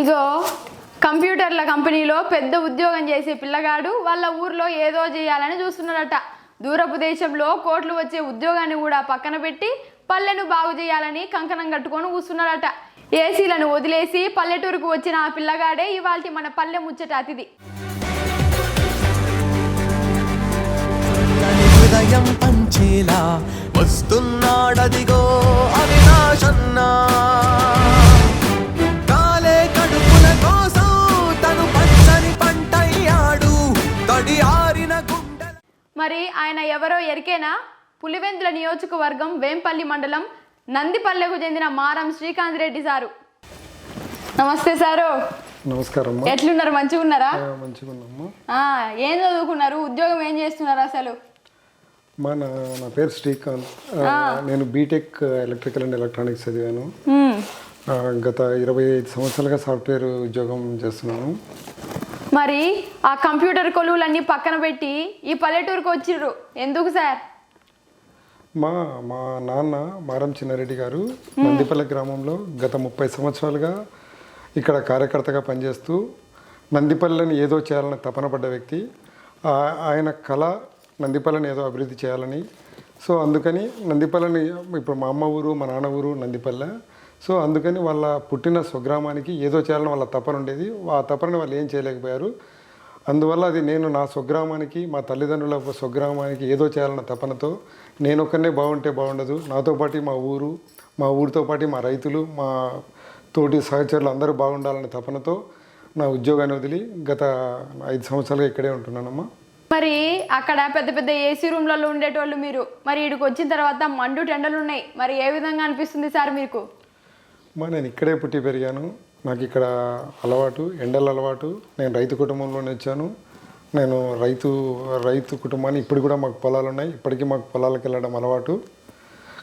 ఇగో కంప్యూటర్ల కంపెనీలో పెద్ద ఉద్యోగం చేసే పిల్లగాడు వాళ్ళ ఊర్లో ఏదో చేయాలని చూస్తున్నాడట. దూరపు దేశంలో కోట్లు వచ్చే ఉద్యోగాన్ని కూడా పక్కన పెట్టి పల్లెను బాగు చేయాలని కంకణం కట్టుకొని కూర్చున్నాడట ఏసీలను వదిలేసి పల్లెటూరుకు వచ్చిన ఆ పిల్లగాడే ఇవాళ మన పల్లె ముచ్చట అతిథి. హృదయం పంచేలా వస్తున్నాడదిగో అవినాశన్నా. మరి ఆయన ఎవరో ఎరికేనా? పులివెందుల నియోజకవర్గం వేంపల్లి మండలం నందిపల్లెకు చెందిన మారం శ్రీకాంత్ రెడ్డి సారు. నమస్తే సారు. నమస్కారం ఎట్లున్నారు? మంచిగా ఉన్నారా ఏం చదువుకున్నారు? ఉద్యోగం ఏం చేస్తున్నారు అసలు? మా నా నా పేరు శ్రీకాంత్. నేను బీటెక్ ఎలక్ట్రికల్ అండ్ ఎలక్ట్రానిక్స్ చదివాను. గత ఇరవై ఐదు సంవత్సరాలుగా సాఫ్ట్వేర్ ఉద్యోగం చేస్తున్నాను. మరి ఆ కంప్యూటర్ కొలువులన్నీ పక్కన పెట్టి ఈ పల్లెటూరుకు వచ్చిర్రు. ఎందుకు సార్? మా మా నాన్న మారం చిన్నారెడ్డి గారు నందిపల్లె గ్రామంలో గత ముప్పై సంవత్సరాలుగా ఇక్కడ కార్యకర్తగా పనిచేస్తూ నందిపల్లెని ఏదో చేయాలని తపన పడ్డ వ్యక్తి. ఆ- ఆయన కళ నందిపల్లెని ఏదో అభివృద్ధి చేయాలని. సో అందుకని నందిపల్లెని ఇప్పుడు మా అమ్మ ఊరు మా నాన్న ఊరు నందిపల్లె. సో అందుకని వాళ్ళ పుట్టిన స్వగ్రామానికి ఏదో చేయాలని వాళ్ళ తపన ఉండేది. ఆ తపనని వాళ్ళు ఏం చేయలేకపోయారు. అందువల్ల అది నేను నా స్వగ్రామానికి మా తల్లిదండ్రుల స్వగ్రామానికి ఏదో చేయాలన్న తపనతో నేను ఒక్కనే బాగుంటే బాగుండదు. నాతో పాటు మా ఊరు మా ఊరితో పాటు మా రైతులు మా తోటి సహచరులు అందరూ బాగుండాలనే తపనతో నా ఉద్యోగాన్ని వదిలి గత ఐదు సంవత్సరాలుగా ఇక్కడే ఉంటున్నానమ్మా. మరి అక్కడ పెద్ద పెద్ద ఏసీ రూమ్లలో ఉండేటోళ్ళు మీరు. మరి ఇక్కడికి వచ్చిన తర్వాత మండు టెండలు ఉన్నాయి. మరి ఏ విధంగా అనిపిస్తుంది సార్ మీకు? మా నేను ఇక్కడే పుట్టి పెరిగాను. నాకు ఇక్కడ అలవాటు ఎండల అలవాటు. నేను రైతు కుటుంబంలోనే వచ్చాను. నేను రైతు రైతు కుటుంబాన్ని ఇప్పుడు కూడా మాకు పొలాలు ఉన్నాయి. ఇప్పటికీ మాకు పొలాలకు వెళ్ళడం అలవాటు.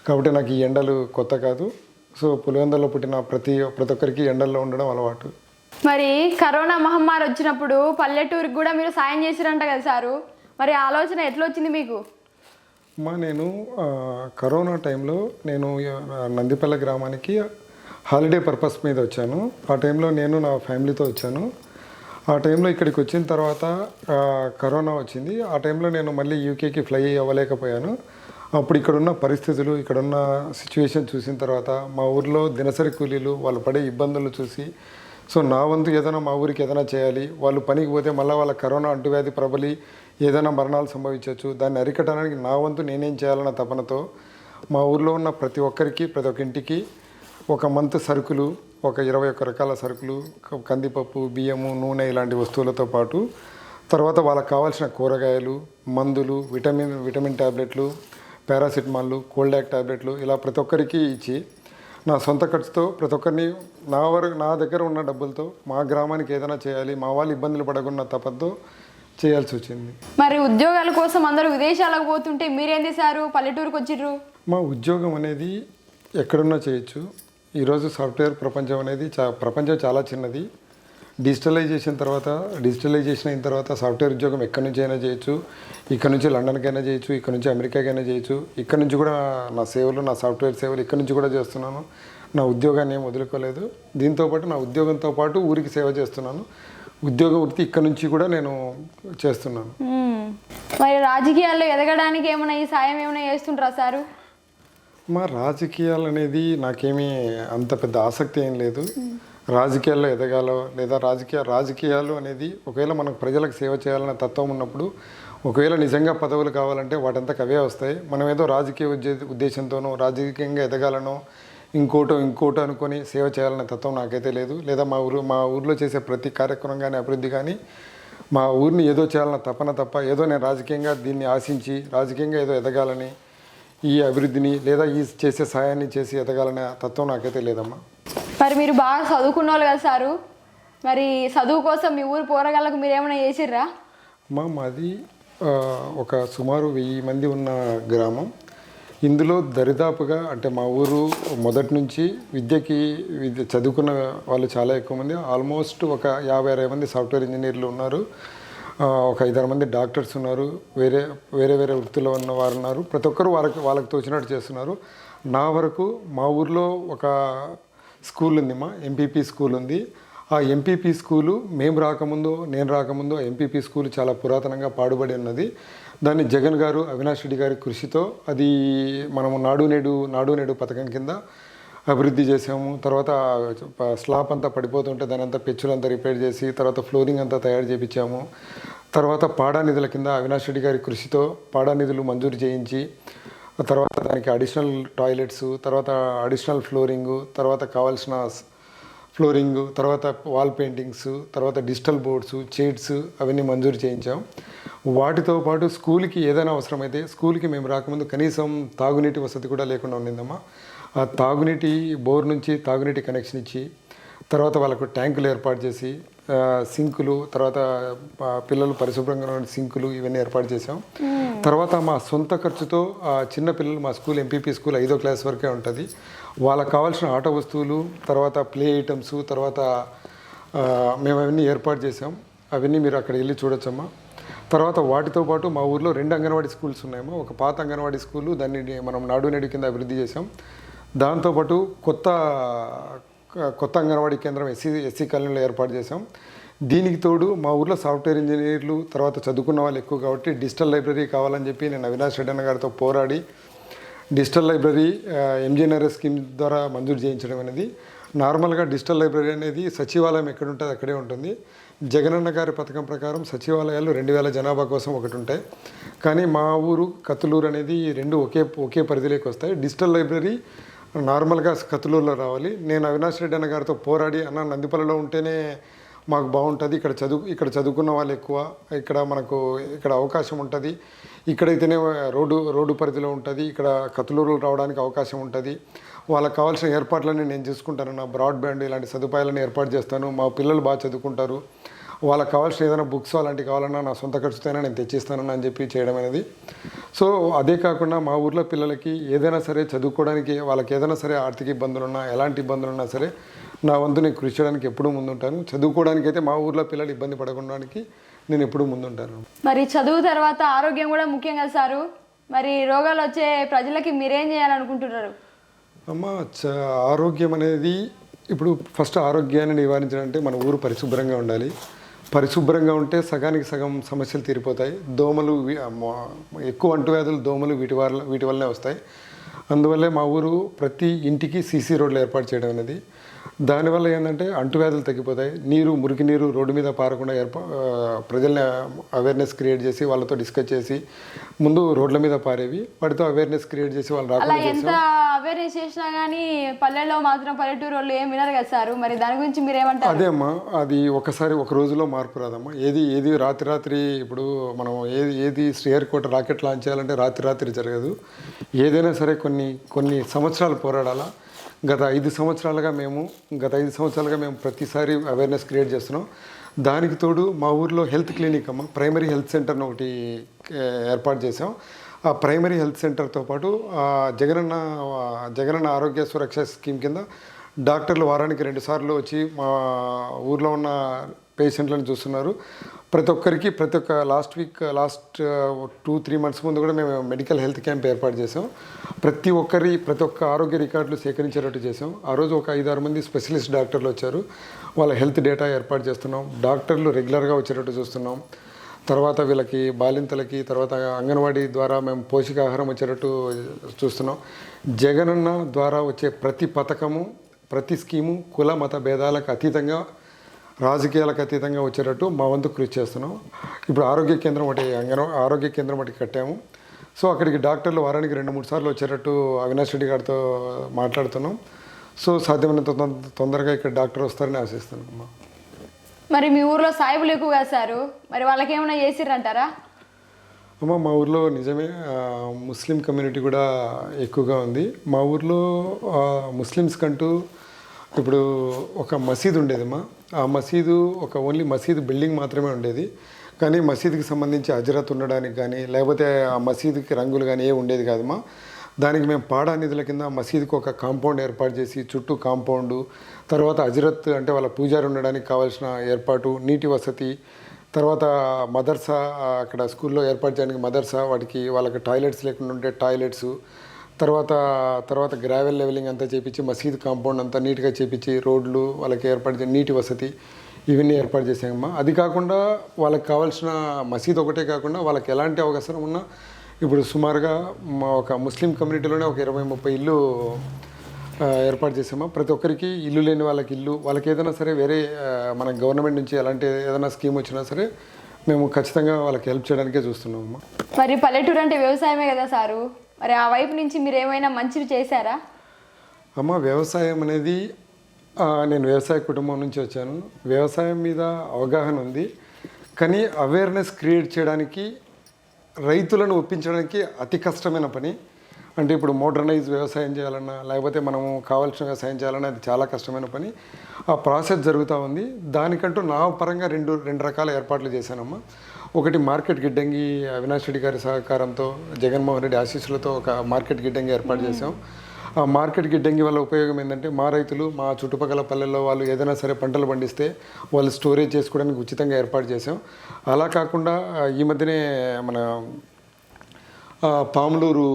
కాబట్టి నాకు ఈ ఎండలు కొత్త కాదు. సో పులివెందులో పుట్టిన ప్రతి ప్రతి ఒక్కరికి ఎండల్లో ఉండడం అలవాటు. మరి కరోనా మహమ్మారి వచ్చినప్పుడు పల్లెటూరికి కూడా మీరు సాయం చేసిరంట కదా సారు? మరి ఆలోచన ఎట్లా వచ్చింది మీకు? మా నేను కరోనా టైంలో నేను నందిపల్లె గ్రామానికి హాలిడే పర్పస్ మీద వచ్చాను. ఆ టైంలో నేను నా ఫ్యామిలీతో వచ్చాను. ఆ టైంలో ఇక్కడికి వచ్చిన తర్వాత కరోనా వచ్చింది. ఆ టైంలో నేను మళ్ళీ యూకేకి ఫ్లై అవ్వలేకపోయాను. అప్పుడు ఇక్కడున్న పరిస్థితులు ఇక్కడున్న సిచ్యువేషన్ చూసిన తర్వాత మా ఊర్లో దినసరి కూలీలు వాళ్ళు పడే ఇబ్బందులు చూసి సో నా వంతు ఏదైనా మా ఊరికి ఏదైనా చేయాలి వాళ్ళు పనికి పోతే మళ్ళీ వాళ్ళ కరోనా అంటువ్యాధి ప్రబలి ఏదైనా మరణాలు సంభవించవచ్చు. దాన్ని అరికట్టడానికి నా వంతు నేనేం చేయాలన్న తపనతో మా ఊర్లో ఉన్న ప్రతి ఒక్కరికి ప్రతి ఒక్క ఇంటికి ఒక మంత్ సరుకులు ఒక ఇరవై ఒక్క రకాల సరుకులు కందిపప్పు బియ్యము నూనె ఇలాంటి వస్తువులతో పాటు తర్వాత వాళ్ళకి కావాల్సిన కూరగాయలు మందులు విటమిన్ విటమిన్ ట్యాబ్లెట్లు పారాసిటమాల్ కోల్డ్ యాక్ ట్యాబ్లెట్లు ఇలా ప్రతి ఒక్కరికి ఇచ్చి నా సొంత ఖర్చుతో ప్రతి ఒక్కరిని నా వరకు నా దగ్గర ఉన్న డబ్బులతో మా గ్రామానికి ఏదైనా చేయాలి మా వాళ్ళు ఇబ్బందులు పడకుండా తపంతో చేయాల్సి వచ్చింది. మరి ఉద్యోగాల కోసం అందరూ విదేశాలకు పోతుంటే మీరేం చేశారు? పల్లెటూరుకు వచ్చిర్రు మా ఉద్యోగం అనేది ఎక్కడున్నా చేయొచ్చు. ఈరోజు సాఫ్ట్వేర్ ప్రపంచం అనేది చా ప్రపంచం చాలా చిన్నది. డిజిటలైజేషన్ తర్వాత డిజిటలైజేషన్ అయిన తర్వాత సాఫ్ట్వేర్ ఉద్యోగం ఎక్కడి నుంచి అయినా చేయొచ్చు. ఇక్కడ నుంచి లండన్కైనా చేయొచ్చు ఇక్కడ నుంచి అమెరికాకైనా చేయొచ్చు. ఇక్కడ నుంచి కూడా నా సేవలు నా సాఫ్ట్వేర్ సేవలు ఇక్కడ నుంచి కూడా చేస్తున్నాను. నా ఉద్యోగాన్ని ఏం వదులుకోలేదు. దీంతోపాటు నా ఉద్యోగంతో పాటు ఊరికి సేవ చేస్తున్నాను. ఉద్యోగ వృత్తి ఇక్కడ నుంచి కూడా నేను చేస్తున్నాను. మరి రాజకీయాల్లో ఎదగడానికి ఏమైనా ఈ సాయం ఏమైనా చేస్తుంటారా సారు? మా రాజకీయాలు అనేది నాకేమీ అంత పెద్ద ఆసక్తి ఏం లేదు. రాజకీయాల్లో ఎదగాలో లేదా రాజకీయ రాజకీయాలు అనేది ఒకవేళ మనకు ప్రజలకు సేవ చేయాలనే తత్వం ఉన్నప్పుడు ఒకవేళ నిజంగా పదవులు కావాలంటే వాటంతకు అవే వస్తాయి. మనం ఏదో రాజకీయ ఉద్దే ఉద్దేశంతోనో రాజకీయంగా ఎదగాలనో ఇంకోటో ఇంకోటో అనుకొని సేవ చేయాలనే తత్వం నాకైతే లేదు. లేదా మా ఊరు మా ఊర్లో చేసే ప్రతి కార్యక్రమం కానీ అభివృద్ధి కానీ మా ఊరిని ఏదో చేయాలన్న తపన తప్ప ఏదో నేను రాజకీయంగా దీన్ని ఆశించి రాజకీయంగా ఏదో ఎదగాలని ఈ అభివృద్ధిని లేదా ఈ చేసే సహాయాన్ని చేసి ఎదగాలనే తత్వం నాకైతే లేదమ్మా. మరి మీరు బాగా చదువుకున్న వాళ్ళు కదా సారు. మరి చదువు కోసం మీ ఊరు పోరగాళ్ళకు మీరు ఏమైనా చేసిర్రా? మా మాది ఒక సుమారు వెయ్యి మంది ఉన్న గ్రామం. ఇందులో దరిదాపుగా అంటే మా ఊరు మొదటి నుంచి విద్యకి విద్య చదువుకున్న వాళ్ళు చాలా ఎక్కువ మంది. ఆల్మోస్ట్ ఒక యాభై అరవై మంది సాఫ్ట్వేర్ ఇంజనీర్లు ఉన్నారు. ఒక ఐదారు మంది డాక్టర్స్ ఉన్నారు. వేరే వేరే వేరే వృత్తిలో ఉన్న వారు ఉన్నారు. ప్రతి ఒక్కరు వాళ్ళకి వాళ్ళకి తోచినట్టు చేస్తున్నారు. నా వరకు మా ఊర్లో ఒక స్కూల్ ఉంది మా ఎంపీపీ స్కూల్ ఉంది. ఆ ఎంపీపీ స్కూలు మేము రాకముందు నేను రాకముందు ఆ ఎంపీపీ స్కూల్ చాలా పురాతనంగా పాడుబడి ఉన్నది. దాన్ని జగన్ గారు అవినాష్ రెడ్డి గారి కృషితో అది మనము నాడు నేడు నాడు నేడు పథకం కింద అభివృద్ధి చేసాము. తర్వాత స్లాబ్ అంతా పడిపోతుంటే దాని అంతా పెచ్చులంతా రిపేర్ చేసి తర్వాత ఫ్లోరింగ్ అంతా తయారు చేయించాము తర్వాత పాడా నిధుల కింద అవినాష్ రెడ్డి గారి కృషితో పాడా నిధులు మంజూరు చేయించి తర్వాత దానికి అడిషనల్ టాయిలెట్స్ తర్వాత అడిషనల్ ఫ్లోరింగు తర్వాత కావాల్సిన ఫ్లోరింగు ఫ్లోరింగ్ తర్వాత వాల్ పెయింటింగ్స్ తర్వాత డిజిటల్ బోర్డ్స్ చైర్స్ అవన్నీ మంజూరు చేయించాం. వాటితో పాటు స్కూల్కి ఏదైనా అవసరమైతే స్కూల్కి మేము రాకముందు కనీసం తాగునీటి వసతి కూడా లేకుండా ఉండిందమ్మా. తాగునీటి బోర్ నుంచి తాగునీటి కనెక్షన్ ఇచ్చి తర్వాత వాళ్ళకు ట్యాంకులు ఏర్పాటు చేసి సింకులు తర్వాత పిల్లలు పరిశుభ్రంగా ఉన్న సింకులు ఇవన్నీ ఏర్పాటు చేసాం తర్వాత మా సొంత ఖర్చుతో చిన్న పిల్లలు మా స్కూల్ ఎంపీపీ స్కూల్ ఐదో క్లాస్ వరకే ఉంటుంది. వాళ్ళకి కావాల్సిన ఆట వస్తువులు తర్వాత ప్లే ఐటమ్స్ తర్వాత మేము అవన్నీ ఏర్పాటు చేసాం అవన్నీ మీరు అక్కడ వెళ్ళి చూడొచ్చమ్మా. తర్వాత వాటితో పాటు మా ఊర్లో రెండు అంగన్వాడీ స్కూల్స్ ఉన్నాయమ్మా. ఒక పాత అంగన్వాడీ స్కూలు దాన్ని మనం నాడు నేడు కింద అభివృద్ధి చేసాం దాంతోపాటు కొత్త కొత్త అంగన్వాడీ కేంద్రం ఎస్సీ ఎస్సీ కాలనీలో ఏర్పాటు చేసాం దీనికి తోడు మా ఊర్లో సాఫ్ట్వేర్ ఇంజనీర్లు తర్వాత చదువుకున్న వాళ్ళు ఎక్కువ కాబట్టి డిజిటల్ లైబ్రరీ కావాలని చెప్పి నేను అవినాష్ రెడ్డి అన్న గారితో పోరాడి డిజిటల్ లైబ్రరీ ఎంజీఎన్ఆర్ఎస్ స్కీమ్ ద్వారా మంజూరు చేయించడం అనేది. నార్మల్గా డిజిటల్ లైబ్రరీ అనేది సచివాలయం ఎక్కడ ఉంటుంది అక్కడే ఉంటుంది. జగనన్న గారి పథకం ప్రకారం సచివాలయాలు రెండు వేల జనాభా కోసం ఒకటి ఉంటాయి. కానీ మా ఊరు కత్తులూరు అనేది రెండు ఒకే ఒకే పరిధిలోకి వస్తాయి. డిజిటల్ లైబ్రరీ నార్మల్గా కత్తులూరులో రావాలి. నేను అవినాష్ రెడ్డి అన్న గారితో పోరాడి అన్న నందిపల్లిలో ఉంటేనే మాకు బాగుంటుంది. ఇక్కడ చదువు ఇక్కడ చదువుకున్న వాళ్ళు ఎక్కువ. ఇక్కడ మనకు ఇక్కడ అవకాశం ఉంటుంది. ఇక్కడైతేనే రోడ్డు రోడ్డు పరిధిలో ఉంటుంది. ఇక్కడ కతులూరు రావడానికి అవకాశం ఉంటుంది. వాళ్ళకి కావాల్సిన ఏర్పాట్లన్నీ నేను చేసుకుంటాను. నా బ్రాడ్బ్యాండ్ ఇలాంటి సదుపాయాలను ఏర్పాటు చేస్తాను. మా పిల్లలు బాగా చదువుకుంటారు. వాళ్ళకి కావాల్సిన ఏదైనా బుక్స్ అలాంటివి కావాలన్నా నా సొంత ఖర్చుతోనే నేను తెచ్చిస్తానని అని చెప్పి చేయడం అనేది. సో అదే కాకుండా మా ఊర్లో పిల్లలకి ఏదైనా సరే చదువుకోవడానికి వాళ్ళకి ఏదైనా సరే ఆర్థిక ఇబ్బందులు ఉన్నా ఎలాంటి ఇబ్బందులు ఉన్నా సరే నా వంతు నేను కృషి చేయడానికి ఎప్పుడూ ముందుంటాను. చదువుకోవడానికి అయితే మా ఊర్లో పిల్లలు ఇబ్బంది పడకుండా నేను ఎప్పుడూ ముందుంటాను. మరి చదువు తర్వాత ఆరోగ్యం కూడా ముఖ్యం కదా సారు? మరి రోగాలు వచ్చే ప్రజలకి మీరేం చేయాలనుకుంటున్నారు? అమ్మ చ ఆరోగ్యం అనేది ఇప్పుడు ఫస్ట్ ఆరోగ్యాన్ని నివారించాలంటే మన ఊరు పరిశుభ్రంగా ఉండాలి. పరిశుభ్రంగా ఉంటే సగానికి సగం సమస్యలు తీరిపోతాయి. దోమలు ఎక్కువ అంటువ్యాధులు దోమలు వీటి వల్ల వీటి వల్లనే వస్తాయి. అందువల్లే మా ఊరు ప్రతి ఇంటికి సీసీ రోడ్లు ఏర్పాటు చేయడం అనేది దానివల్ల ఏంటంటే అంటువ్యాధులు తగ్గిపోతాయి. నీరు మురికి నీరు రోడ్డు మీద పారకుండా ఏర్పా ప్రజల్ని అవేర్నెస్ క్రియేట్ చేసి వాళ్ళతో డిస్కస్ చేసి ముందు రోడ్ల మీద పారేవి. వాటితో అవేర్నెస్ క్రియేట్ చేసి వాళ్ళు అలా ఎంత అవేర్నెస్ చేసినా కానీ పల్లెల్లో మాత్రం పల్లెటూరు వాళ్ళు ఏం వినరు కదా సారు. మరి దాని గురించి మీరేమంటారు? అదే అమ్మా అది ఒకసారి ఒక రోజులో మార్పు రాదమ్మా. ఏది ఏది రాత్రి రాత్రి ఇప్పుడు మనం ఏది ఏది శ్రీహరికోట రాకెట్ లాంచ్ చేయాలంటే రాత్రి రాత్రి జరగదు. ఏదైనా సరే కొన్ని కొన్ని సంవత్సరాలు పోరాడాలా. గత ఐదు సంవత్సరాలుగా మేము గత ఐదు సంవత్సరాలుగా మేము ప్రతిసారి అవేర్నెస్ క్రియేట్ చేస్తున్నాం. దానికి తోడు మా ఊర్లో హెల్త్ క్లినిక్ అమ్మ ప్రైమరీ హెల్త్ సెంటర్ని ఒకటి ఏర్పాటు చేసాం ఆ ప్రైమరీ హెల్త్ సెంటర్తో పాటు జగనన్న జగనన్న ఆరోగ్య సురక్ష స్కీమ్ కింద డాక్టర్లు వారానికి రెండుసార్లు వచ్చి మా ఊర్లో ఉన్న పేషెంట్లను చూస్తున్నారు. ప్రతి ఒక్కరికి ప్రతి ఒక్క last week last two three months ముందు కూడా మేము మెడికల్ హెల్త్ క్యాంప్ ఏర్పాటు చేసాం ప్రతి ఒక్కరి ప్రతి ఒక్క ఆరోగ్య రికార్డులు సేకరించేటట్టు చేసాం ఆ రోజు ఒక ఐదారు మంది స్పెషలిస్ట్ డాక్టర్లు వచ్చారు. వాళ్ళ హెల్త్ డేటా ఏర్పాటు చేస్తున్నాం. డాక్టర్లు రెగ్యులర్గా వచ్చేటట్టు చూస్తున్నాం. తర్వాత వీళ్ళకి బాలింతలకి తర్వాత అంగన్వాడీ ద్వారా మేము పోషకాహారం వచ్చేటట్టు చూస్తున్నాం. జగనన్న ద్వారా వచ్చే ప్రతి పథకము ప్రతి స్కీము కుల మత భేదాలకు అతీతంగా రాజకీయాలకు అతీతంగా వచ్చేటట్టు మా వంతు కృషి చేస్తున్నాం. ఇప్పుడు ఆరోగ్య కేంద్రం ఒకటి అంగన ఆరోగ్య కేంద్రం ఒకటి కట్టాము. సో అక్కడికి డాక్టర్లు వారానికి రెండు మూడు సార్లు వచ్చేటట్టు అవినాష్ రెడ్డి గారితో మాట్లాడుతున్నాం. సో సాధ్యమైనంత తొంద- తొందరగా ఇక్కడ డాక్టర్ వస్తారని ఆశిస్తున్నాం అమ్మా మరి మీ ఊర్లో సాయిబులు ఎక్కువ సారు మరి వాళ్ళకి ఏమైనా చేసిర్రంటారా? అమ్మ మా ఊర్లో నిజమే ముస్లిం కమ్యూనిటీ కూడా ఎక్కువగా ఉంది. మా ఊర్లో ముస్లిమ్స్ కంటూ ఇప్పుడు ఒక మసీదు ఉండేదమ్మా. ఆ మసీదు ఒక ఓన్లీ మసీదు బిల్డింగ్ మాత్రమే ఉండేది. కానీ మసీదుకి సంబంధించి అజరత్ ఉండడానికి కానీ లేకపోతే ఆ మసీదుకి రంగులు కానీ ఏ ఉండేది కాదమ్మా. దానికి మేము పాడా నిధుల కింద మసీదుకి ఒక కాంపౌండ్ ఏర్పాటు చేసి చుట్టూ కాంపౌండ్ తర్వాత అజరత్ అంటే వాళ్ళ పూజారి ఉండడానికి కావాల్సిన ఏర్పాటు నీటి వసతి తర్వాత మదర్సా అక్కడ స్కూల్లో ఏర్పాటు చేయడానికి మదర్సా వాటికి వాళ్ళకి టాయిలెట్స్ లేకుండా ఉంటే టాయిలెట్స్ తర్వాత తర్వాత గ్రావెల్ లెవెలింగ్ అంతా చేపించి మసీద్ కాంపౌండ్ అంతా నీట్గా చేపించి రోడ్లు వాళ్ళకి ఏర్పాటు చే నీటి వసతి ఇవన్నీ ఏర్పాటు చేసామమ్మా అది కాకుండా వాళ్ళకి కావాల్సిన మసీద్ ఒకటే కాకుండా వాళ్ళకి ఎలాంటి అవకాశం ఉన్నా ఇప్పుడు సుమారుగా మా ఒక ముస్లిం కమ్యూనిటీలోనే ఒక ఇరవై ముప్పై ఇల్లు ఏర్పాటు చేసామా ప్రతి ఒక్కరికి ఇల్లు లేని వాళ్ళకి ఇల్లు వాళ్ళకి ఏదైనా సరే వేరే మన గవర్నమెంట్ నుంచి ఎలాంటి ఏదైనా స్కీమ్ వచ్చినా సరే మేము ఖచ్చితంగా వాళ్ళకి హెల్ప్ చేయడానికే చూస్తున్నామమ్మా. మరి పల్లెటూరు అంటే వ్యవసాయమే కదా సారు? మరి ఆ వైపు నుంచి మీరు ఏమైనా మంచివి చేశారా? అమ్మ వ్యవసాయం అనేది నేను వ్యవసాయ కుటుంబం నుంచి వచ్చాను. వ్యవసాయం మీద అవగాహన ఉంది. కానీ అవేర్నెస్ క్రియేట్ చేయడానికి రైతులను ఒప్పించడానికి అతి కష్టమైన పని. అంటే ఇప్పుడు మోడర్నైజ్ వ్యవసాయం చేయాలన్నా లేకపోతే మనము కావాల్సిన వ్యవసాయం చేయాలన్నా అది చాలా కష్టమైన పని. ఆ ప్రాసెస్ జరుగుతూ ఉంది. దానికంటూ నా పరంగా రెండు రెండు రకాల ఏర్పాట్లు చేశానమ్మా. ఒకటి మార్కెట్ గిడ్డంగి అవినాష్ రెడ్డి గారి సహకారంతో జగన్మోహన్ రెడ్డి ఆశీస్సులతో ఒక మార్కెట్ గిడ్డంగి ఏర్పాటు చేసాం ఆ మార్కెట్ గిడ్డంగి వల్ల ఉపయోగం ఏంటంటే మా రైతులు మా చుట్టుపక్కల పల్లెల్లో వాళ్ళు ఏదైనా సరే పంటలు పండిస్తే వాళ్ళు స్టోరేజ్ చేసుకోవడానికి ఉచితంగా ఏర్పాటు చేసాం అలా కాకుండా ఈ మధ్యనే మన పాములూరు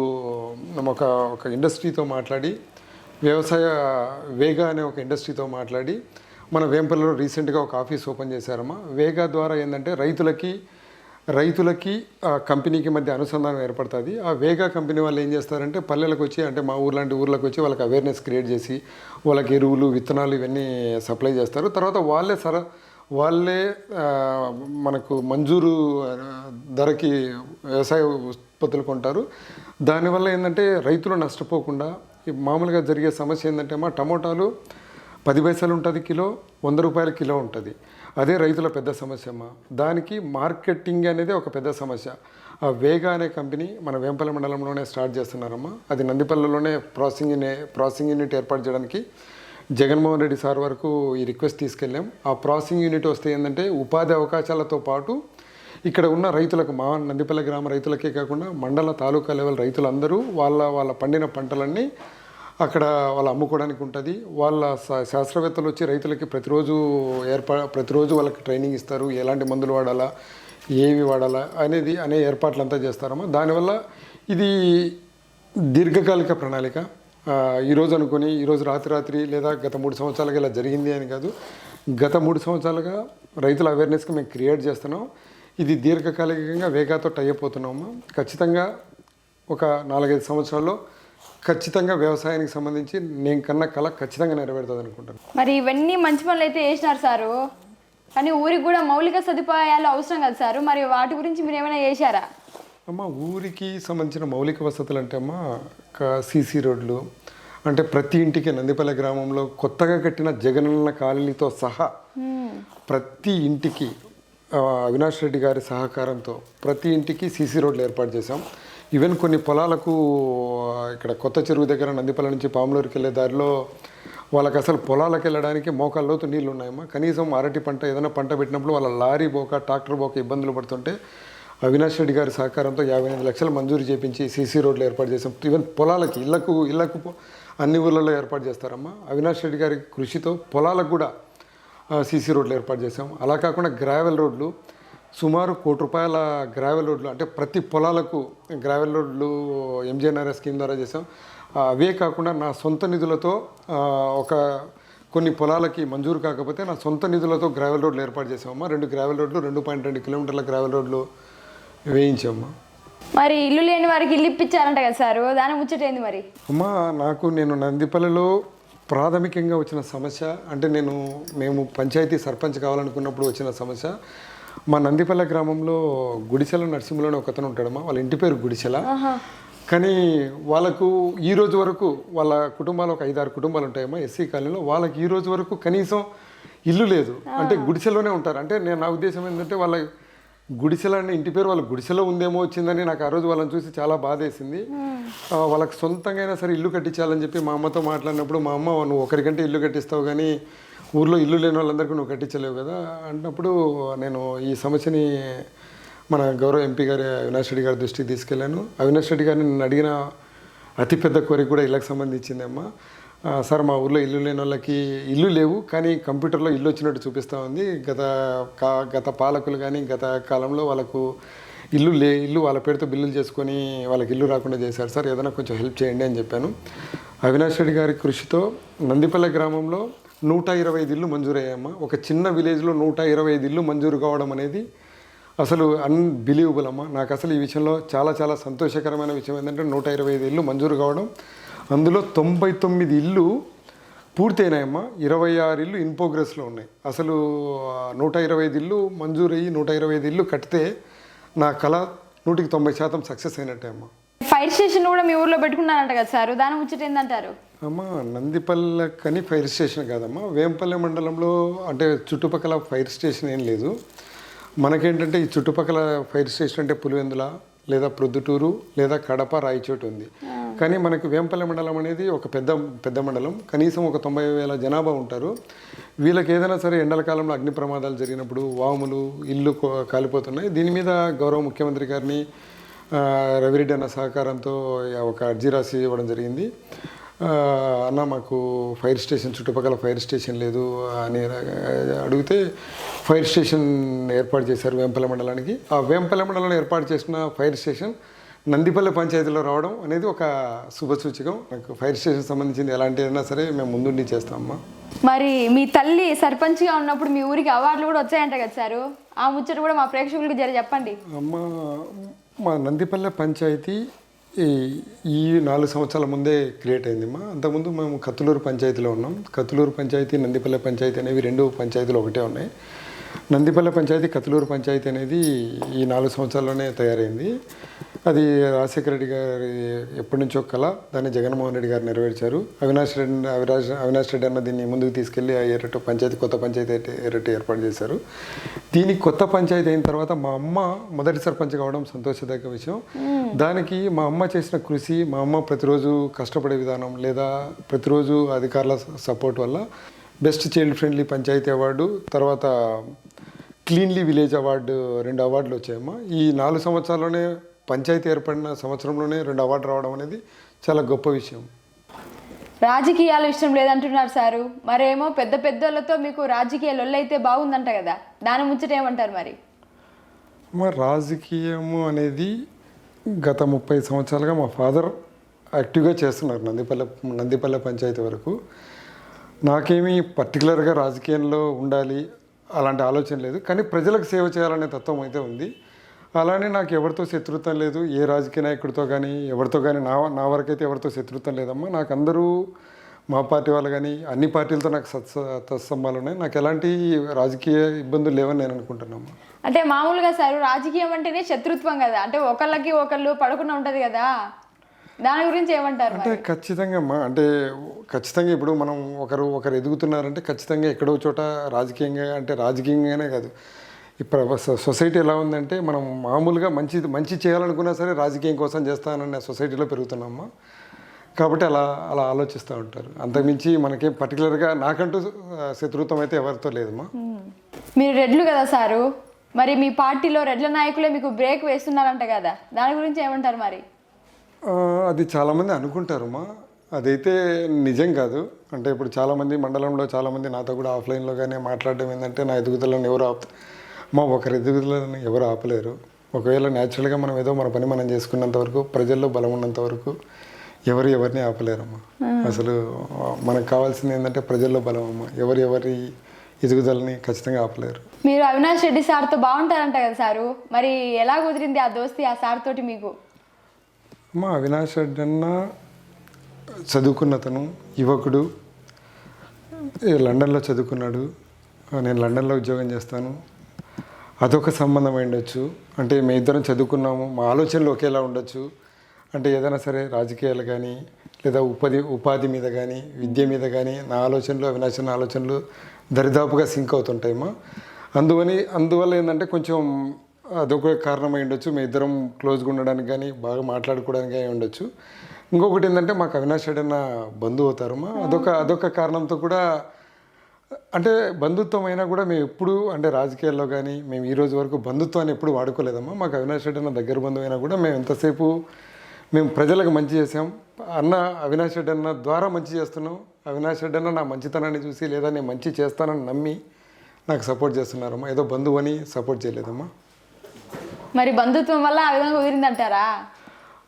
ఒక ఒక ఇండస్ట్రీతో మాట్లాడి వ్యవసాయ వేగా అనే ఒక ఇండస్ట్రీతో మాట్లాడి మన వేంపల్లిలో రీసెంట్గా ఒక ఆఫీస్ ఓపెన్ చేశారమ్మా. వేగా ద్వారా ఏంటంటే రైతులకి రైతులకి ఆ కంపెనీకి మధ్య అనుసంధానం ఏర్పడుతుంది. ఆ వేగా కంపెనీ వాళ్ళు ఏం చేస్తారంటే పల్లెలకు వచ్చి అంటే మా ఊర్లాంటి ఊర్లకు వచ్చి వాళ్ళకి అవేర్నెస్ క్రియేట్ చేసి వాళ్ళకి ఎరువులు విత్తనాలు ఇవన్నీ సప్లై చేస్తారు. తర్వాత వాళ్ళే సర వాళ్ళే మనకు మంజూరు ధరకి వ్యవసాయ ఉత్పత్తులు కొంటారు. దానివల్ల ఏంటంటే రైతులు నష్టపోకుండా మామూలుగా జరిగే సమస్య ఏంటంటే మా టమోటాలు పది పైసలు ఉంటుంది కిలో వంద రూపాయల కిలో ఉంటుంది. అదే రైతుల పెద్ద సమస్య అమ్మా. దానికి మార్కెటింగ్ అనేది ఒక పెద్ద సమస్య. ఆ వేగా అనే కంపెనీ మన వేంపల్లి మండలంలోనే స్టార్ట్ చేస్తున్నారమ్మా. అది నందిపల్లెలోనే ప్రాసెసింగ్ యూనిట్ ప్రాసెసింగ్ యూనిట్ ఏర్పాటు చేయడానికి జగన్మోహన్ రెడ్డి సార్ వరకు ఈ రిక్వెస్ట్ తీసుకెళ్ళాం. ఆ ప్రాసెసింగ్ యూనిట్ వస్తే ఏంటంటే ఉపాధి అవకాశాలతో పాటు ఇక్కడ ఉన్న రైతులకు మా నందిపల్లి గ్రామ రైతులకే కాకుండా మండల తాలూకా లెవెల్ రైతులందరూ వాళ్ళ వాళ్ళ పండిన పంటలన్నీ అక్కడ వాళ్ళు అమ్ముకోవడానికి ఉంటుంది. వాళ్ళ శా- శాస్త్రవేత్తలు వచ్చి రైతులకి ప్రతిరోజు ఏర్పా ప్రతిరోజు వాళ్ళకి ట్రైనింగ్ ఇస్తారు. ఎలాంటి మందులు వాడాలా ఏవి వాడాలా అనేది అనే ఏర్పాట్లంతా చేస్తారమ్మా. దానివల్ల ఇది దీర్ఘకాలిక ప్రణాళిక. ఈరోజు అనుకొని ఈరోజు రాత్రి రాత్రి లేదా గత మూడు సంవత్సరాలుగా ఇలా జరిగింది అని కాదు. గత మూడు సంవత్సరాలుగా రైతుల అవేర్నెస్కి మేము క్రియేట్ చేస్తున్నాం. ఇది దీర్ఘకాలికంగా వేగాతో టై అయిపోతున్నాము ఖచ్చితంగా ఒక నాలుగైదు సంవత్సరాల్లో ఖచ్చితంగా వ్యవసాయానికి సంబంధించి నేను కన్నా కళ ఖచ్చితంగా నెరవేరుతుంది అనుకుంటాను మరి ఇవన్నీ మంచి పనులు అయితే చేసినారు సారు. కానీ ఊరికి కూడా మౌలిక సదుపాయాలు అవసరం కదా సారు. మరి వాటి గురించి మీరు ఏమైనా చేశారా? అమ్మ ఊరికి సంబంధించిన మౌలిక వసతులు అంటే అమ్మ సీసీ రోడ్లు అంటే ప్రతి ఇంటికి నందిపల్లి గ్రామంలో కొత్తగా కట్టిన జగనన్న కాలనీతో సహా ప్రతి ఇంటికి అవినాష్ రెడ్డి గారి సహకారంతో ప్రతి ఇంటికి సీసీ రోడ్లు ఏర్పాటు చేశాం. ఈవెన్ కొన్ని పొలాలకు ఇక్కడ కొత్త చెరువు దగ్గర నందిపల్లి నుంచి పాములూరుకి వెళ్ళే దారిలో వాళ్ళకి అసలు పొలాలకు వెళ్ళడానికి మోకాల్లోతు నీళ్ళు ఉన్నాయమ్మా. కనీసం అరటి పంట ఏదైనా పంట పెట్టినప్పుడు వాళ్ళ లారీ బోక ట్రాక్టర్ బోక ఇబ్బందులు పడుతుంటే అవినాష్ రెడ్డి గారి సహకారంతో యాభై ఎనిమిది లక్షలు మంజూరు చేపించి సీసీ రోడ్లు ఏర్పాటు చేసాం ఈవెన్ పొలాలకి ఇళ్ళకు ఇళ్ళకు అన్ని ఊర్లలో ఏర్పాటు చేస్తారమ్మా. అవినాష్ రెడ్డి గారి కృషితో పొలాలకు కూడా సీసీ రోడ్లు ఏర్పాటు చేసాం అలా కాకుండా గ్రావెల్ రోడ్లు సుమారు కోటి రూపాయల గ్రావెల్ రోడ్లు అంటే ప్రతి పొలాలకు గ్రావెల్ రోడ్లు ఎంజీఎన్ఆర్ఎస్ స్కీమ్ ద్వారా చేసాం అవే కాకుండా నా సొంత నిధులతో ఒక కొన్ని పొలాలకి మంజూరు కాకపోతే నా సొంత నిధులతో గ్రావెల్ రోడ్లు ఏర్పాటు చేసామమ్మా రెండు గ్రావెల్ రోడ్లు రెండు పాయింట్ రెండు కిలోమీటర్ల గ్రావెల్ రోడ్లు వేయించామమ్మా. మరి ఇల్లు లేని వారికి ఇల్లు ఇప్పించారంట కదా సారు. దాని ముచ్చటేంది మరి? అమ్మా నాకు నేను నందిపల్లిలో ప్రాథమికంగా వచ్చిన సమస్య అంటే నేను మేము పంచాయతీ సర్పంచ్ కావాలనుకున్నప్పుడు వచ్చిన సమస్య మా నందిపల్లె గ్రామంలో గుడిసెల నరసింహలోనే ఒకతను ఉంటాడమ్మా వాళ్ళ ఇంటి పేరు గుడిసెల కానీ వాళ్ళకు ఈ రోజు వరకు వాళ్ళ కుటుంబాలు ఒక ఐదారు కుటుంబాలు ఉంటాయమ్మా ఎస్సీ కాలనీలో. వాళ్ళకి ఈ రోజు వరకు కనీసం ఇల్లు లేదు. అంటే గుడిసెలోనే ఉంటారు. అంటే నేను నా ఉద్దేశం ఏంటంటే వాళ్ళ గుడిసెల అనే ఇంటి పేరు వాళ్ళ గుడిసెలో ఉందేమో వచ్చిందని నాకు ఆ రోజు వాళ్ళని చూసి చాలా బాధ వేసింది ఆ, వాళ్ళకి సొంతంగా అయినా సరే ఇల్లు కట్టించాలని చెప్పి మా అమ్మతో మాట్లాడినప్పుడు మా అమ్మ నువ్వు ఒకరికంటే ఇల్లు కట్టిస్తావు కానీ ఊర్లో ఇల్లు లేని వాళ్ళందరికీ నువ్వు కట్టించలేవు కదా? అన్నప్పుడు నేను ఈ సమస్యని మన గౌరవ ఎంపీ గారి అవినాష్ రెడ్డి గారి దృష్టికి తీసుకెళ్ళాను. అవినాష్ రెడ్డి గారిని నేను అడిగిన అతిపెద్ద కోరిక కూడా ఇళ్ళకి సంబంధించిందమ్మా. సార్ మా ఊర్లో ఇల్లు లేని వాళ్ళకి ఇల్లు లేవు కానీ కంప్యూటర్లో ఇల్లు వచ్చినట్టు చూపిస్తూ ఉంది. గత కా గత పాలకులు కానీ గత కాలంలో వాళ్ళకు ఇల్లు లే ఇల్లు వాళ్ళ పేరుతో బిల్లులు చేసుకొని వాళ్ళకి ఇల్లు రాకుండా చేశారు. సార్ ఏదైనా కొంచెం హెల్ప్ చేయండి అని చెప్పాను. అవినాష్ రెడ్డి గారి కృషితో నందిపల్లె గ్రామంలో నూట ఇరవై ఐదు ఇల్లు మంజూరయ్యాయమ్మా. ఒక చిన్న విలేజ్లో నూట ఇరవై ఐదు ఇల్లు మంజూరు కావడం అనేది అసలు అన్బిలీవబుల్ అమ్మా. నాకు అసలు ఈ విషయంలో చాలా చాలా సంతోషకరమైన విషయం ఏంటంటే నూట ఇరవై ఐదు ఇల్లు మంజూరు కావడం. అందులో తొంభై తొమ్మిది ఇల్లు పూర్తయినాయమ్మా. ఇరవై ఆరు ఇల్లు ఇన్ ప్రోగ్రెస్లో ఉన్నాయి. అసలు నూట ఇరవై ఐదు ఇల్లు మంజూరయ్యి నూట ఇరవై ఐదు ఇల్లు కడితే నా కళ నూటికి తొంభై శాతం సక్సెస్ అయినట్టే అమ్మా ఫైర్ స్టేషన్ కూడా మీ ఊర్లో పెట్టుకున్నారంట కదా సార్? దాని ముచ్చట ఏంటంటారు అమ్మ నందిపల్లె కని ఫైర్ స్టేషన్ కాదమ్మా. వేంపల్లె మండలంలో అంటే చుట్టుపక్కల ఫైర్ స్టేషన్ ఏం లేదు. మనకేంటంటే ఈ చుట్టుపక్కల ఫైర్ స్టేషన్ అంటే పులివెందుల లేదా ప్రొద్దుటూరు లేదా కడప రాయచోటు ఉంది. కానీ మనకు వేంపల్లె మండలం అనేది ఒక పెద్ద పెద్ద మండలం. కనీసం ఒక తొంభై వేల జనాభా ఉంటారు. వీళ్ళకి ఏదైనా సరే ఎండల కాలంలో అగ్ని ప్రమాదాలు జరిగినప్పుడు వాములు ఇల్లు కాలిపోతున్నాయి. దీని మీద గౌరవ ముఖ్యమంత్రి గారిని రవిరెడ్డి అన్న సహకారంతో ఒక అర్జీ రాసి ఇవ్వడం జరిగింది. అన్న మాకు ఫైర్ స్టేషన్ చుట్టుపక్కల ఫైర్ స్టేషన్ లేదు అని అడిగితే ఫైర్ స్టేషన్ ఏర్పాటు చేశారు వేంపల్లె మండలానికి. ఆ వేంపల్లె మండలంలో ఏర్పాటు చేసిన ఫైర్ స్టేషన్ నందిపల్లె పంచాయతీలో రావడం అనేది ఒక శుభసూచకం నాకు ఫైర్ స్టేషన్ సంబంధించింది ఎలాంటి అయినా సరే మేము ముందుండి చేస్తామమ్మా మరి మీ తల్లి సర్పంచ్గా ఉన్నప్పుడు మీ ఊరికి అవార్డులు కూడా వచ్చాయంట కదా సారు? ఆ ముచ్చట కూడా మా ప్రేక్షకులకు జర చెప్పండి. అమ్మ మా నందిపల్లె పంచాయతీ ఈ ఈ నాలుగు సంవత్సరాల ముందే క్రియేట్ అయిందమ్మా. అంతకుముందు మేము కత్తులూరు పంచాయతీలో ఉన్నాం. కత్తులూరు పంచాయతీ నందిపల్లె పంచాయతీ అనేవి రెండు పంచాయతీలు ఒకటే ఉన్నాయి. నందిపల్లె పంచాయతీ కత్తులూరు పంచాయతీ అనేది ఈ నాలుగు సంవత్సరాల్లోనే తయారైంది. అది రాజశేఖర రెడ్డి గారి ఎప్పటి నుంచో కళ. దాన్ని జగన్మోహన్ రెడ్డి గారు నెరవేర్చారు. అవినాష్ రెడ్డి అవినాష్ అవినాష్ రెడ్డి అన్న దీన్ని ముందుకు తీసుకెళ్ళి ఆ ఎరట్టు పంచాయతీ కొత్త పంచాయతీ ఎరట్టు ఏర్పాటు చేశారు. దీనికి కొత్త పంచాయతీ అయిన తర్వాత మా అమ్మ మొదటి సర్పంచ్ కావడం సంతోషదాయక విషయం. దానికి మా అమ్మ చేసిన కృషి మా అమ్మ ప్రతిరోజు కష్టపడే విధానం లేదా ప్రతిరోజు అధికారుల సపోర్ట్ వల్ల best child friendly panchayat award తర్వాత క్లీన్లీ విలేజ్ అవార్డు రెండు అవార్డులు వచ్చాయమ్మా. ఈ నాలుగు సంవత్సరాల్లోనే పంచాయతీ ఏర్పడిన సంవత్సరంలోనే రెండు అవార్డు రావడం అనేది చాలా గొప్ప విషయం. రాజకీయాలు ఇష్టం లేదంటున్నారు సారు. మరేమో పెద్ద పెద్దోళ్ళతో మీకు రాజకీయ లొల్లైతే బాగుందంట కదా. దాని ముచ్చట ఏమంటారు మరి? మా రాజకీయము అనేది గత ముప్పై సంవత్సరాలుగా మా ఫాదర్ యాక్టివ్గా చేస్తున్నారు నందిపల్లె నందిపల్లె పంచాయతీ వరకు. నాకేమీ పర్టికులర్గా రాజకీయంలో ఉండాలి అలాంటి ఆలోచన లేదు. కానీ ప్రజలకు సేవ చేయాలనే తత్వం అయితే ఉంది. అలానే నాకు ఎవరితో శత్రుత్వం లేదు ఏ రాజకీయ నాయకుడితో కానీ ఎవరితో కానీ నా నా వరకైతే ఎవరితో శత్రుత్వం లేదమ్మా. నాకు అందరూ మా పార్టీ వాళ్ళు కానీ అన్ని పార్టీలతో నాకు సత్స తత్సంబాలు ఉన్నాయి. నాకు ఎలాంటి రాజకీయ ఇబ్బందులు లేవని నేను అనుకుంటున్నాము అంటే మామూలుగా సార్ రాజకీయం అంటేనే శత్రుత్వం కదా. అంటే ఒకళ్ళకి ఒకళ్ళు పడకుండా ఉంటది కదా. దాని గురించి ఏమంటారు అంటే ఖచ్చితంగా అమ్మా అంటే ఖచ్చితంగా ఇప్పుడు మనం ఒకరు ఒకరు ఎదుగుతున్నారంటే ఖచ్చితంగా ఎక్కడో చోట రాజకీయంగా అంటే రాజకీయంగానే కాదు. ఇప్పుడు సొసైటీ ఎలా ఉందంటే మనం మామూలుగా మంచి మంచి చేయాలనుకున్నా సరే రాజకీయం కోసం చేస్తానన్న సొసైటీలో పెరుగుతున్నామా? కాబట్టి అలా అలా ఆలోచిస్తూ ఉంటారు. అంతకుమించి మనకేం పర్టికులర్గా నాకంటూ శత్రుత్వం అయితే ఎవరితో లేదమ్మా. మీరు రెడ్లు కదా సారు? మరి మీ పార్టీలో రెడ్ల నాయకులే మీకు బ్రేక్ వేస్తున్నారంట కదా? దాని గురించి ఏమంటారు మరి? అది చాలామంది అనుకుంటారమ్మా. అదైతే నిజం కాదు. అంటే ఇప్పుడు చాలామంది మండలంలో చాలామంది నాతో కూడా ఆఫ్లైన్లో కానీ మాట్లాడడం ఏంటంటే నా ఎదుగుదలను ఎవరు ఆపు మా ఒకరి ఎదుగుదలను ఎవరు ఆపలేరు. ఒకవేళ న్యాచురల్గా మనం ఏదో మన పని మనం చేసుకున్నంత వరకు ప్రజల్లో బలం ఉన్నంత వరకు ఎవరు ఎవరిని ఆపలేరమ్మా. అసలు మనకు కావాల్సింది ఏంటంటే ప్రజల్లో బలం అమ్మా. ఎవరు ఎవరి ఎదుగుదలని ఖచ్చితంగా ఆపలేరు. మీరు అవినాష్ రెడ్డి సార్తో బాగుంటారంట కదా సారు. మరి ఎలా కుదిరింది ఆ దోస్తి ఆ సార్ తోటి మీకు? అమ్మ అవినాష్ రెడ్డి అన్న చదువుకున్నతను యువకుడు. లండన్లో చదువుకున్నాడు. నేను లండన్లో ఉద్యోగం చేస్తాను. అదొక సంబంధం అయి ఉండొచ్చు. అంటే మేము ఇద్దరం చదువుకున్నాము మా ఆలోచనలు ఒకేలా ఉండొచ్చు. అంటే ఏదైనా సరే రాజకీయాలు కానీ లేదా ఉపాధి ఉపాధి మీద కానీ విద్య మీద కానీ నా ఆలోచనలు అవినాశన ఆలోచనలు దరిదాపుగా సింక్ అవుతుంటాయమ్మా అందువని అందువల్ల ఏంటంటే కొంచెం అదొక కారణమై ఉండొచ్చు. మేము ఇద్దరం క్లోజ్గా ఉండడానికి కానీ బాగా మాట్లాడుకోవడానికి కానీ ఉండొచ్చు. ఇంకొకటి ఏంటంటే మాకు అవినాష్ అన్న బంధువు అవుతారమ్మా అదొక అదొక కారణంతో కూడా అంటే బంధుత్వం అయినా కూడా మేము ఎప్పుడు అంటే రాజకీయాల్లో కానీ మేము ఈ రోజు వరకు బంధుత్వాన్ని ఎప్పుడు వాడుకోలేదమ్మా. మాకు అవినాష్ రెడ్డి అన్న దగ్గర బంధువు అయినా కూడా మేము ఎంతసేపు మేము ప్రజలకు మంచి చేసాం అన్న అవినాష్ రెడ్డి అన్న ద్వారా మంచి చేస్తున్నాం. అవినాష్ రెడ్డి అన్న నా మంచితనాన్ని చూసి లేదా నేను మంచి చేస్తానని నమ్మి నాకు సపోర్ట్ చేస్తున్నారమ్మా. ఏదో బంధువు అని సపోర్ట్ చేయలేదమ్మా. మరి బంధుత్వం వల్ల ఆ విధంగా కుదిరిందంటారా?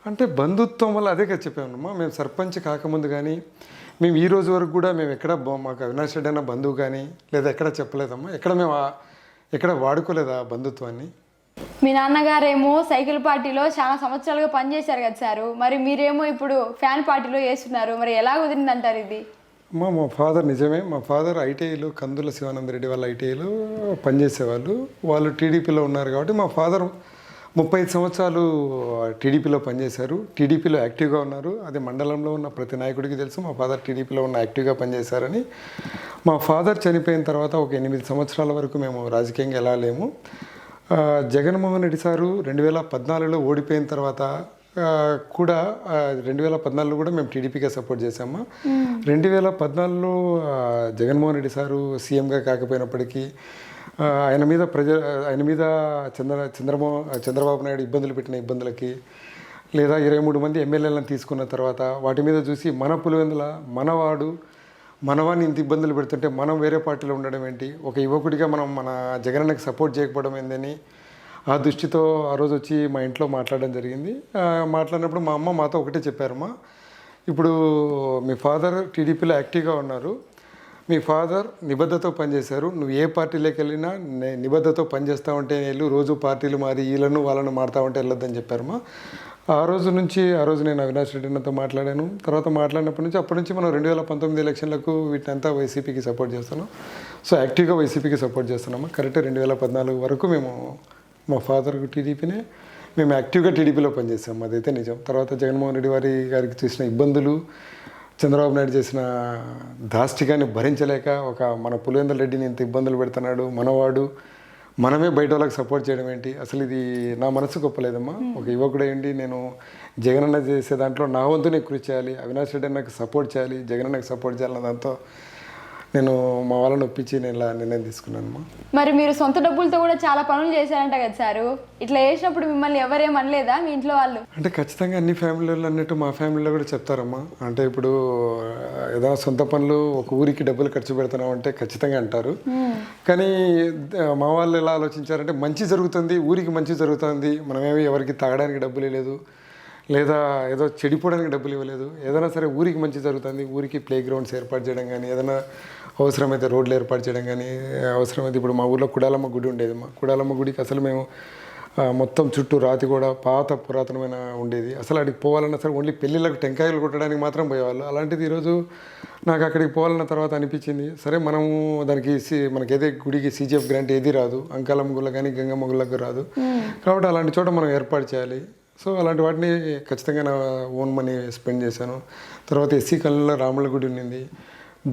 అంటే బంధుత్వం వల్ల అదే కదా చెప్పామమ్మా మేము సర్పంచ్ కాకముందు కానీ మేము ఈ రోజు వరకు కూడా మేము ఎక్కడ మాకు అవినాష్ రెడ్డి అన్న బంధువు కానీ లేదా ఎక్కడ చెప్పలేదమ్మా? ఎక్కడ మేము ఎక్కడ వాడుకోలేదు ఆ బంధుత్వాన్ని? మీ నాన్నగారేమో సైకిల్ పార్టీలో చాలా సంవత్సరాలుగా పనిచేశారు కదా సారు. మరి మీరేమో ఇప్పుడు ఫ్యాన్ పార్టీలో వేస్తున్నారు. మరి ఎలా కుదిరిందంటారు ఇది? మా మా ఫాదర్ నిజమే. మా ఫాదర్ ఐటీఐలో కందుల శివానంద రెడ్డి వాళ్ళ ఐటీఐలో పనిచేసేవాళ్ళు. వాళ్ళు టీడీపీలో ఉన్నారు కాబట్టి మా ఫాదర్ ముప్పై ఐదు సంవత్సరాలు టీడీపీలో పనిచేశారు. టీడీపీలో యాక్టివ్గా ఉన్నారు. అదే మండలంలో ఉన్న ప్రతి నాయకుడికి తెలుసు మా ఫాదర్ టీడీపీలో ఉన్న యాక్టివ్గా పనిచేశారని. మా ఫాదర్ చనిపోయిన తర్వాత ఒక ఎనిమిది సంవత్సరాల వరకు మేము రాజకీయంగా ఎలా లేము. జగన్మోహన్ రెడ్డి సారు రెండు వేల పద్నాలుగులో ఓడిపోయిన తర్వాత కూడా రెండు వేల పద్నాలుగులో కూడా మేము టీడీపీగా సపోర్ట్ చేసాము రెండు వేల పద్నాలుగులో జగన్మోహన్ రెడ్డి సారు సీఎంగా కాకపోయినప్పటికీ ఆయన మీద ప్రజ ఆయన మీద చంద్ర చంద్రమో చంద్రబాబు నాయుడు ఇబ్బందులు పెట్టిన ఇబ్బందులకి లేదా ఇరవై మూడు మంది ఎమ్మెల్యేలను తీసుకున్న తర్వాత వాటి మీద చూసి మన పులివెందుల మనవాడు మనవాన్ని ఇంత ఇబ్బందులు పెడుతుంటే మనం వేరే పార్టీలో ఉండడం ఏంటి? ఒక యువకుడిగా మనం మన జగనన్నకి సపోర్ట్ చేయకపోవడం ఏందని ఆ దృష్టితో ఆ రోజు వచ్చి మా ఇంట్లో మాట్లాడడం జరిగింది. మాట్లాడినప్పుడు మా అమ్మ మాతో ఒకటే చెప్పారమ్మా. ఇప్పుడు మీ ఫాదర్ టీడీపీలో యాక్టివ్గా ఉన్నారు. మీ ఫాదర్ నిబద్ధతో పనిచేశారు. నువ్వు ఏ పార్టీలోకి వెళ్ళినా నే నిబద్ధతో పనిచేస్తా ఉంటే వెళ్ళు రోజు పార్టీలు మారి వీళ్ళను వాళ్ళను మారుతా ఉంటే వెళ్ళొద్దని చెప్పారమ్మా. ఆ రోజు నుంచి ఆ రోజు నేను అవినాష్ రెడ్డితో మాట్లాడాను. తర్వాత మాట్లాడినప్పటి నుంచి అప్పటి నుంచి మనం రెండు వేల పంతొమ్మిది ఎలక్షన్లకు వీటినంతా వైసీపీకి సపోర్ట్ చేస్తున్నాం. సో యాక్టివ్గా వైసీపీకి సపోర్ట్ చేస్తున్నాము? కరెక్ట్ రెండు వేల పద్నాలుగు వరకు మేము మా ఫాదర్కు టీడీపీనే మేము యాక్టివ్గా టీడీపీలో పనిచేసాము అదైతే నిజం. తర్వాత జగన్మోహన్ రెడ్డి వారి గారికి చేసిన ఇబ్బందులు చంద్రబాబు నాయుడు చేసిన దాష్టికాన్ని భరించలేక ఒక మన పులివెందుల రెడ్డిని ఇంత ఇబ్బందులు పెడుతున్నాడు మనవాడు మనమే బయట వాళ్ళకి సపోర్ట్ చేయడం ఏంటి? అసలు ఇది నా మనసు గొప్పలేదమ్మా. ఒక యువకుడు ఏంటి నేను జగనన్న చేసే దాంట్లో నా వంతునే కృషి చేయాలి అవినాష్ రెడ్డి అన్నకు సపోర్ట్ చేయాలి జగనన్నకు సపోర్ట్ చేయాలన్న దాంతో నేను మా వాళ్ళని ఒప్పించి నేను ఇలా నిర్ణయం తీసుకున్నానమ్మా మరి మీరు సొంత డబ్బులతో కూడా చాలా పనులు చేశారంట కదా సారు? ఇట్లా చేసినప్పుడు మిమ్మల్ని ఎవరేం అనలేదా మీ ఇంట్లో వాళ్ళు? అంటే ఖచ్చితంగా అన్ని ఫ్యామిలీలు అన్నట్టు మా ఫ్యామిలీలో కూడా చెప్తారమ్మా. అంటే ఇప్పుడు ఏదైనా సొంత పనులు ఒక ఊరికి డబ్బులు ఖర్చు పెడుతున్నాం అంటే ఖచ్చితంగా అంటారు. కానీ మా వాళ్ళు ఎలా ఆలోచించారంటే మంచి జరుగుతుంది ఊరికి మంచి జరుగుతుంది మనమేమి ఎవరికి తాగడానికి డబ్బులు లేదు. లేదా ఏదో చెడిపోవడానికి డబ్బులు ఇవ్వలేదు. ఏదైనా సరే ఊరికి మంచి జరుగుతుంది. ఊరికి ప్లే గ్రౌండ్స్ ఏర్పాటు చేయడం కానీ ఏదైనా అవసరమైతే రోడ్లు ఏర్పాటు చేయడం కానీ అవసరమైతే ఇప్పుడు మా ఊర్లో కుడాలమ్మ గుడి ఉండేది. మా కుడాలమ్మ గుడికి అసలు మేము మొత్తం చుట్టూ రాతి కూడా పాత పురాతనమైన ఉండేది. అసలు అక్కడికి పోవాలన్నా సరే ఓన్లీ పెళ్ళిళ్ళకు టెంకాయలు కొట్టడానికి మాత్రం పోయేవాళ్ళు. అలాంటిది ఈరోజు నాకు అక్కడికి పోవాలన్న తర్వాత అనిపించింది. సరే మనము దానికి సి మనకి ఏదే గుడికి సీజీఎఫ్ గ్రాంట్ ఏది రాదు. అంకాలమ్మ గుళ్ళ కానీ గంగమ్మ గుళ్ళకు రాదు. కాబట్టి అలాంటి చోట మనం ఏర్పాటు చేయాలి. సో అలాంటి వాటిని ఖచ్చితంగా నా ఓన్ మనీ స్పెండ్ చేశాను. తర్వాత ఎస్సీ కాలనీలో రాముల గుడి ఉన్నింది.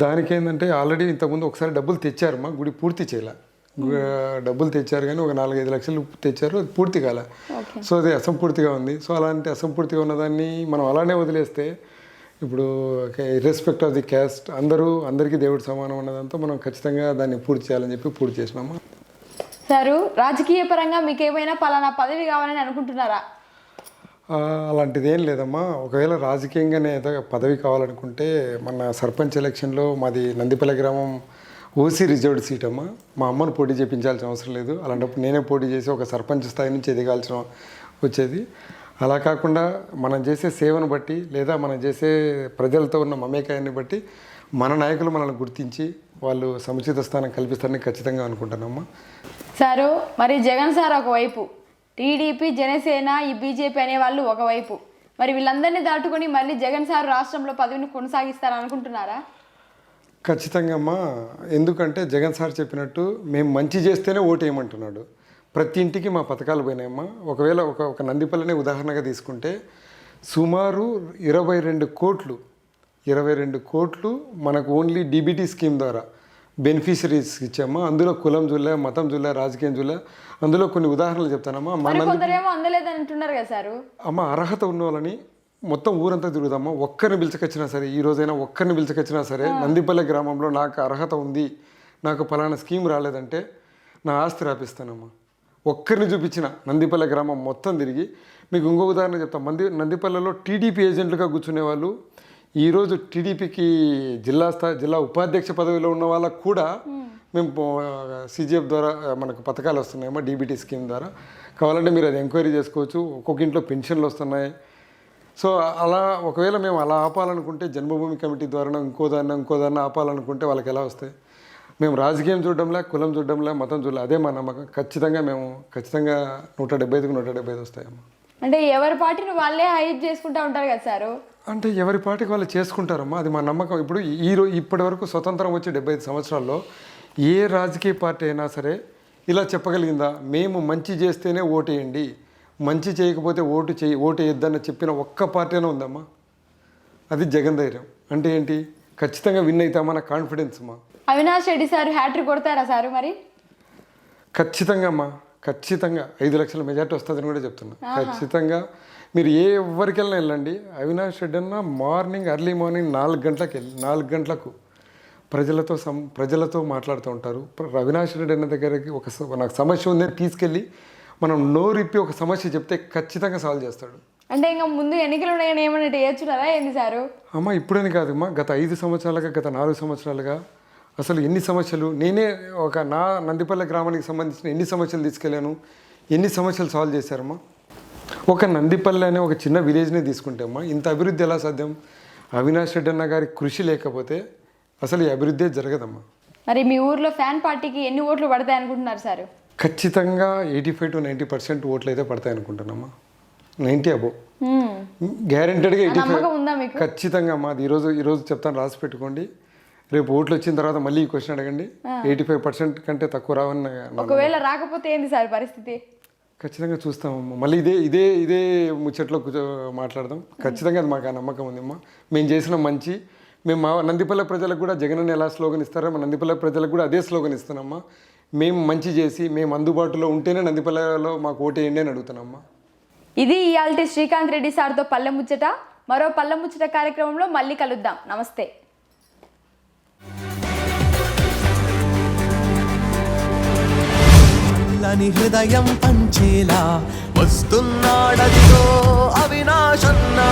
దానికి ఏంటంటే ఆల్రెడీ ఇంతకుముందు ఒకసారి డబ్బులు తెచ్చారు. మా గుడి పూర్తి చేయలే. డబ్బులు తెచ్చారు కానీ ఒక నాలుగైదు లక్షలు తెచ్చారు. అది పూర్తి కాలే. సో అది అసంపూర్తిగా ఉంది. సో అలాంటి అసంపూర్తిగా ఉన్నదాన్ని మనం అలానే వదిలేస్తే ఇప్పుడు ఇర్రెస్పెక్ట్ ఆఫ్ ది క్యాస్ట్ అందరూ అందరికీ దేవుడు సమానం ఉన్నదంతా మనం ఖచ్చితంగా దాన్ని పూర్తి చేయాలని చెప్పి పూర్తి చేసినాము. సారు రాజకీయ పరంగా మీకు ఏమైనా పలానా పదవి కావాలని అనుకుంటున్నారా? అలాంటిది ఏం లేదమ్మా. ఒకవేళ రాజకీయంగానే ఏదో పదవి కావాలనుకుంటే మన సర్పంచ్ ఎలక్షన్లో మాది నందిపల్లి గ్రామం ఓసీ రిజర్వ్డ్ సీట్ అమ్మా. మా అమ్మను పోటీ చేయించాల్సిన అవసరం లేదు. అలాంటప్పుడు నేనే పోటీ చేసి ఒక సర్పంచ్ స్థాయి నుంచి ఎదగాల్సిన వచ్చేది. అలా కాకుండా మనం చేసే సేవను బట్టి లేదా మనం చేసే ప్రజలతో ఉన్న మమేకాయాన్ని బట్టి మన నాయకులు మనల్ని గుర్తించి వాళ్ళు సముచిత స్థానం కల్పిస్తారని ఖచ్చితంగా అనుకుంటానమ్మా సారు మరి జగన్ సార్ ఒకవైపు టీడీపీ జనసేన ఈ బీజేపీ అనే వాళ్ళు ఒకవైపు. మరి వీళ్ళందరినీ దాటుకొని మళ్ళీ జగన్ సార్ రాష్ట్రంలో పదవిని కొనసాగిస్తారని అనుకుంటున్నారా ఖచ్చితంగా అమ్మా ఎందుకంటే జగన్ సార్ చెప్పినట్టు మేము మంచి చేస్తేనే ఓటు వేయమంటున్నాడు ప్రతి ఇంటికి మా పథకాలు పోయినాయమ్మా. ఒకవేళ ఒక ఒక నందిపల్లినే ఉదాహరణగా తీసుకుంటే సుమారు ఇరవై రెండు కోట్లు ఇరవై రెండు కోట్లు మనకు ఓన్లీ డీబీటీ స్కీమ్ ద్వారా బెనిఫిషరీస్ ఇచ్చామా? అందులో కులం జుల్లే మతం జుల్లే రాజకీయం జుల్లే? అందులో కొన్ని ఉదాహరణలు చెప్తానమ్మా. అంటున్నారు కదా సారు. అమ్మ అర్హత ఉన్న వాళ్ళని మొత్తం ఊరంతా తిరుగుదామా? ఒక్కరిని పిలిచకొచ్చినా సరే ఈ రోజైనా ఒక్కరిని పిలిచకొచ్చినా సరే నందిపల్లె గ్రామంలో నాకు అర్హత ఉంది. నాకు ఫలానా స్కీమ్ రాలేదంటే నా ఆస్తి రాపిస్తానమ్మా. ఒక్కరిని చూపించిన నందిపల్లె గ్రామం మొత్తం తిరిగి మీకు ఇంకో ఉదాహరణ చెప్తాను మంది నందిపల్లెలో టీడీపీ ఏజెంట్లుగా కూర్చునే వాళ్ళు ఈరోజు టీడీపీకి జిల్లా స్థాయి జిల్లా ఉపాధ్యక్ష పదవిలో ఉన్న వాళ్ళకు కూడా మేము సిజిఎఫ్ ద్వారా మనకు పథకాలు వస్తున్నాయమ్మా డీబీటీ స్కీమ్ ద్వారా. కావాలంటే మీరు అది ఎంక్వైరీ చేసుకోవచ్చు. ఒక్కొక్క ఇంట్లో పెన్షన్లు వస్తున్నాయి. సో అలా ఒకవేళ మేము అలా ఆపాలనుకుంటే జన్మభూమి కమిటీ ద్వారా ఇంకో దాన్ని ఇంకో దాన్ని ఆపాలనుకుంటే వాళ్ళకి ఎలా వస్తాయి? మేము రాజకీయం చూడడంలే కులం చూడడంలే మతం చూడలే అదే మా నమ్మకం. ఖచ్చితంగా మేము ఖచ్చితంగా నూట డెబ్బై ఐదుకు నూట డెబ్బై ఐదు వస్తాయమ్మా. అంటే ఎవరి పార్టీని వాళ్ళే హైట్ చేసుకుంటా ఉంటారు కదా సారు? అంటే ఎవరి పాటికి వాళ్ళు చేసుకుంటారమ్మా? అది మా నమ్మకం. ఇప్పుడు ఈ రో ఇప్పటి వరకు స్వతంత్రం వచ్చి డెబ్బై ఐదు సంవత్సరాల్లో ఏ రాజకీయ పార్టీ అయినా సరే ఇలా చెప్పగలిగిందా? మేము మంచి చేస్తేనే ఓటేయండి. మంచి చేయకపోతే ఓటు చేయి ఓటు వేయొద్దని చెప్పిన ఒక్క పార్టీ అయినా ఉందమ్మా. అది జగన్ ధైర్యం. అంటే ఏంటి? ఖచ్చితంగా విన్ అవుతామన్న కాన్ఫిడెన్స్ అమ్మా అవినాష్ రెడ్డి సార్ హ్యాట్రిక్ కొడతారా సారు మరి? ఖచ్చితంగా అమ్మా. ఖచ్చితంగా ఐదు లక్షల మెజార్టీ వస్తుందని కూడా చెప్తున్నా. ఖచ్చితంగా మీరు ఏ ఎవరికెళ్ళినా వెళ్ళండి. అవినాష్ రెడ్డి అన్న మార్నింగ్ ఎర్లీ మార్నింగ్ నాలుగు గంటలకు వెళ్ళి నాలుగు గంటలకు ప్రజలతో సం ప్రజలతో మాట్లాడుతూ ఉంటారు. అవినాష్ రెడ్డి అన్న దగ్గరికి ఒక నాకు సమస్య ఉందని తీసుకెళ్ళి మనం నోరిప్పి ఒక సమస్య చెప్తే ఖచ్చితంగా సాల్వ్ చేస్తాడు. అంటే ఇంకా ముందు ఎన్నికలు ఉన్నాయని ఏమన్నా వేయచ్చున్నారా ఏంది సారు? అమ్మ ఇప్పుడని కాదమ్మా. గత ఐదు సంవత్సరాలుగా గత నాలుగు సంవత్సరాలుగా అసలు ఎన్ని సమస్యలు? నేనే ఒక నా నందిపల్లె గ్రామానికి సంబంధించిన ఎన్ని సమస్యలు తీసుకెళ్ళాను? ఎన్ని సమస్యలు సాల్వ్ చేశారమ్మా? ఒక నందిపల్లె అనే ఒక చిన్న విలేజ్ని తీసుకుంటే అమ్మా ఇంత అభివృద్ధి ఎలా సాధ్యం? అవినాష్ రెడ్డి అన్న గారి కృషి లేకపోతే అసలు ఈ అభివృద్ధి జరగదమ్మా. మరి మీ ఊర్లో ఫ్యాన్ పార్టీకి ఎన్ని ఓట్లు పడతాయి అనుకుంటున్నారు సారు? ఖచ్చితంగా eighty five to ninety percent ఓట్లు అయితే పడతాయి అనుకుంటున్నామ్మా నైంటీ అబో. గ్యారెంటెడ్గా ఎయిటీ ఫైవ్ ఖచ్చితంగా మాది ఈరోజు ఈరోజు చెప్తాను రాసి పెట్టుకోండి. రేపు ఓట్లు వచ్చిన తర్వాత మళ్ళీ ఈ క్వశ్చన్ అడగండి. ఎయిటీ ఫైవ్ పర్సెంట్ కంటే తక్కువ రావని నా- నా- ఒకవేళ రాకపోతే ఏంది సార్ పరిస్థితి? ఖచ్చితంగా చూస్తామమ్మా మళ్ళీ ఇదే ఇదే ఇదే ముచ్చట్లో మాట్లాడదాం. ఖచ్చితంగా అది మాకు ఆ నమ్మకం ఉందమ్మా మేము చేసిన మంచి మేము మా నందిపల్లె ప్రజలకు కూడా జగన్ ఎలా స్లోగన్ ఇస్తారో మా నందిపల్లె ప్రజలకు కూడా అదే స్లోగన్ ఇస్తున్నామ్మా మేము మంచి చేసి మేము అందుబాటులో ఉంటేనే నందిపల్లెలో మాకు ఓటేయండి అని అడుగుతున్నామ్మా ఇది ఇయాల్టి శ్రీకాంత్ రెడ్డి సార్తో పల్లె ముచ్చట. మరో పల్లె ముచ్చట కార్యక్రమంలో మళ్ళీ కలుద్దాం. నమస్తే. ఆశలని హృదయం పంచేలా. వస్తున్నాడదిగో అవినాశన్నా.